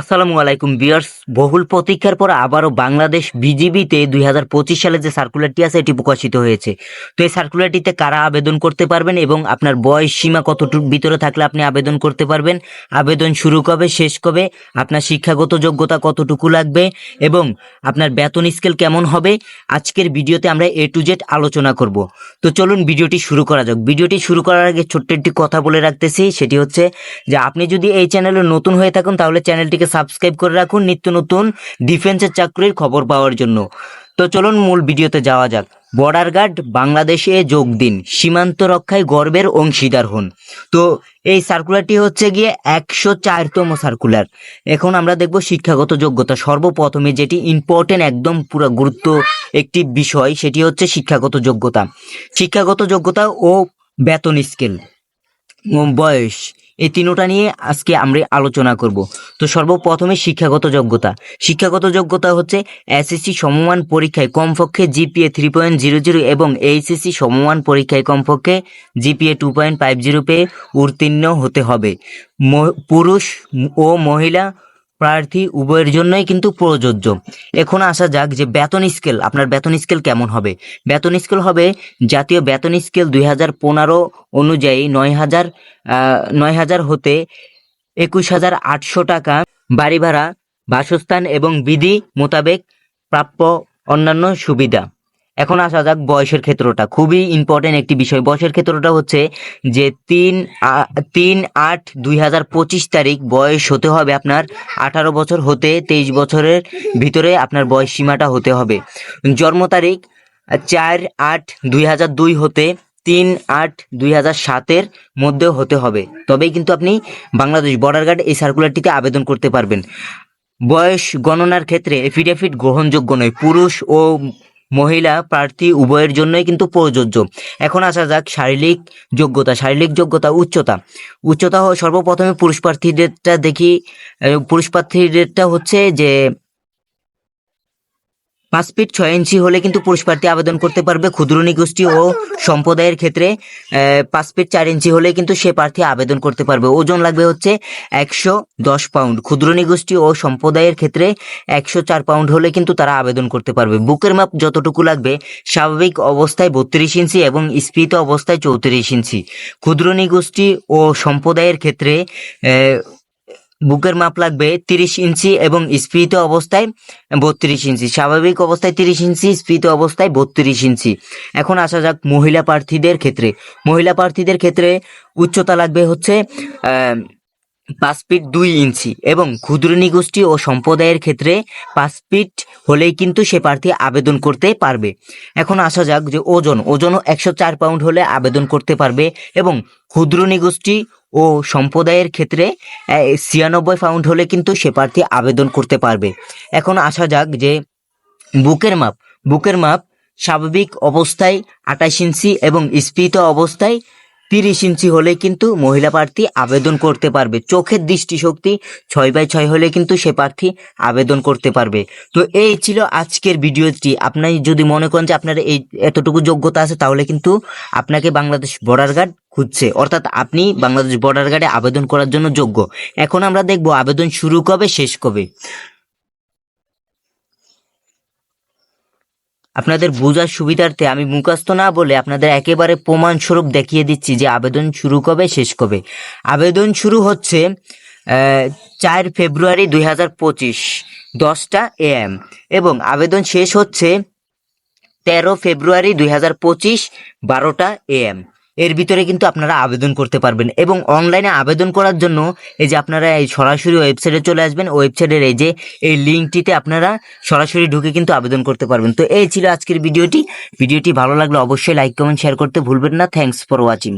আসসালামু আলাইকুম বিয়ার্স বহুল প্রতীক্ষার পর আবারও বাংলাদেশ বিজিবিতে দুই হাজার পঁচিশ সালে যে সার্কুলারটি আছে, এটি প্রকাশিত হয়েছে। তো এই সার্কুলারটিতে কারা আবেদন করতে পারবেন এবং আপনার বয়স সীমা কতটুকু, ভিতরে থাকলে আপনি আবেদন করতে পারবেন। আবেদন শুরু কবে, শেষ কবে, আপনার শিক্ষাগত যোগ্যতা কতটুকু লাগবে এবং আপনার বেতন স্কেল কেমন হবে, আজকের ভিডিওতে আমরা এ টু জেড আলোচনা করব। তো চলুন ভিডিওটি শুরু করা যাক। ভিডিওটি শুরু করার আগে ছোট্ট একটি কথা বলে রাখতেছি, সেটি হচ্ছে যে আপনি যদি এই চ্যানেলে নতুন হয়ে থাকুন, তাহলে চ্যানেলটিকে সাবস্ক্রাইব করে রাখুন নিত্য নতুন ডিফেন্সের চাকরির খবর পাওয়ার জন্য। তো চলুন মূল ভিডিওতে যাওয়া যাক। বর্ডার গার্ড বাংলাদেশে যোগ দিন, সীমান্ত রক্ষায় গর্বের অংশীদার হন। তো এই সার্কুলারটি হচ্ছে গিয়ে একশো চারতম সার্কুলার এখন আমরা দেখব শিক্ষাগত যোগ্যতা। সর্বপ্রথমে যেটি ইম্পর্টেন্ট একদম পুরো গুরুত্ব একটি বিষয়, সেটি হচ্ছে শিক্ষাগত যোগ্যতা। শিক্ষাগত যোগ্যতা ও বেতন স্কেল বয়স। এই তিনোটা নিয়ে আজকে আমরা আলোচনা করব। তো সর্বপ্রথমে শিক্ষাগত যোগ্যতা। শিক্ষাগত যোগ্যতা হচ্ছে এসএসসি সমমান পরীক্ষায় কমপক্ষে GPA three point zero zero এবং এইচএসসি সমমান পরীক্ষায় কমপক্ষে GPA two point five zero পেয়ে উত্তীর্ণ হতে হবে। পুরুষ ও মহিলা প্রার্থী উভয়ের জন্যই কিন্তু প্রযোজ্য। এখন আসা যাক যে বেতন স্কেল, আপনার বেতন স্কেল কেমন হবে? বেতন স্কেল হবে জাতীয় বেতন স্কেল দুই হাজার পনেরো অনুযায়ী নয় হাজার নয় হাজার হতে একুশ হাজার আটশো টাকা। বাড়ি ভাড়া, বাসস্থান এবং বিধি মোতাবেক প্রাপ্য অন্যান্য সুবিধা। এখন আসা যাক বয়সের ক্ষেত্রটা। খুবই ইম্পর্টেন্ট একটি বিষয়। বয়সের ক্ষেত্রটা হচ্ছে যে তিন তিন আট দুই হাজার পঁচিশ তারিখ বয়স হতে হবে আপনার আঠারো বছর হতে তেইশ বছরের ভিতরে আপনার বয়স সীমাটা হতে হবে। জন্ম তারিখ চার আট দুই হাজার দুই হতে তিন আট দুই হাজার সাতের মধ্যে হতে হবে। তবেই কিন্তু আপনি বাংলাদেশ বর্ডার গার্ড এই সার্কুলারটিতে আবেদন করতে পারবেন। বয়স গণনার ক্ষেত্রে এফিডেভিট গ্রহণযোগ্য নয়। পুরুষ ও মহিলা প্রার্থী উভয়ের জন্যই কিন্তু প্রযোজ্য। এখন আসা যাক শারীরিক যোগ্যতা শারীরিক যোগ্যতা, উচ্চতা। উচ্চতা সর্বপ্রথমে পুরুষ প্রার্থীদেরটা দেখি পুরুষ প্রার্থীদেরটা হচ্ছে যে পাঁচ ফিট ছয় ইঞ্চি হলে কিন্তু পুরুষ প্রার্থী আবেদন করতে পারবে ক্ষুদ্র নিগোষ্ঠী ও সম্প্রদায়ের ক্ষেত্রে পাঁচ ফিট চার ইঞ্চি হলে কিন্তু সে প্রার্থী আবেদন করতে পারবে। ওজন লাগবে হচ্ছে একশো দশ পাউন্ড। ক্ষুদ্র নিগোষ্ঠী ও সম্প্রদায়ের ক্ষেত্রে একশো চার পাউন্ড হলে কিন্তু তারা আবেদন করতে পারবে। বুকের মাপ যতটুকু লাগবে, স্বাভাবিক অবস্থায় বত্রিশ ইঞ্চি এবং স্ফীত অবস্থায় চৌত্রিশ ইঞ্চি। ক্ষুদ্র নিগোষ্ঠী ও সম্প্রদায়ের ক্ষেত্রে বুকের মাপ লাগবে তিরিশ ইঞ্চি এবং স্ফীত অবস্থায় বত্রিশ ইঞ্চি। স্বাভাবিক অবস্থায় তিরিশ ইঞ্চি, স্ফীত অবস্থায় বত্রিশ ইঞ্চি। এখন আসা যাক মহিলা প্রার্থীদের ক্ষেত্রে। মহিলা প্রার্থীদের ক্ষেত্রে উচ্চতা লাগবে হচ্ছে পাঁচ ফিট দুই ইঞ্চি এবং ক্ষুদ্র নিগোষ্ঠী ও সম্প্রদায়ের ক্ষেত্রে পাঁচ ফিট হলেই কিন্তু সে প্রার্থী আবেদন করতে পারবে। এখন আসা যাক যে ওজন। ওজনও একশো চার পাউন্ড হলে আবেদন করতে পারবে এবং ক্ষুদ্র নিগোষ্ঠী ও সম্প্রদায়ের ক্ষেত্রে ছিয়ানব্বই পাউন্ড হলে কিন্তু সে প্রার্থী আবেদন করতে পারবে। এখন আসা যাক যে বুকের মাপ। বুকের মাপ স্বাভাবিক অবস্থায় আঠাশ ইঞ্চি এবং স্ফীত অবস্থায় তিরিশ ইঞ্চি হলে কিন্তু মহিলা প্রার্থী আবেদন করতে পারবে। চোখের দৃষ্টিশক্তি ছয় বাই ছয় হলে কিন্তু সে প্রার্থী আবেদন করতে পারবে। তো এই ছিল আজকের ভিডিওটি। আপনি যদি মনে করেন যে আপনার এই এতটুকু যোগ্যতা আছে, তাহলে কিন্তু আপনাকে বাংলাদেশ বর্ডার গার্ড খুঁজছে। অর্থাৎ আপনি বাংলাদেশ বর্ডার গার্ডে আবেদন করার জন্য যোগ্য। এখন আমরা দেখব আবেদন শুরু কবে, শেষ কবে। আপনাদের বোঝার সুবিধার্থে আমি মুখস্থ না বলে আপনাদের একেবারে প্রমাণস্বরূপ দেখিয়ে দিচ্ছি যে আবেদন শুরু কবে, শেষ কবে। আবেদন শুরু হচ্ছে চার ফেব্রুয়ারি দুই হাজার পঁচিশ, দশটা এএম এবং আবেদন শেষ হচ্ছে তেরো ফেব্রুয়ারি দুই হাজার পঁচিশ, বারোটা এএম এর ভিতরে কিন্তু আপনারা আবেদন করতে পারবেন। এবং অনলাইনে আবেদন করার জন্য এই যে আপনারা এই সরাসরি ওয়েবসাইটে চলে আসবেন। ওয়েবসাইটের এই যে, এই লিঙ্কটিতে আপনারা সরাসরি ঢুকে কিন্তু আবেদন করতে পারবেন। তো এই ছিল আজকের ভিডিওটি। ভিডিওটি ভালো লাগলে অবশ্যই লাইক কমেন্ট শেয়ার করতে ভুলবেন না। Thanks for watching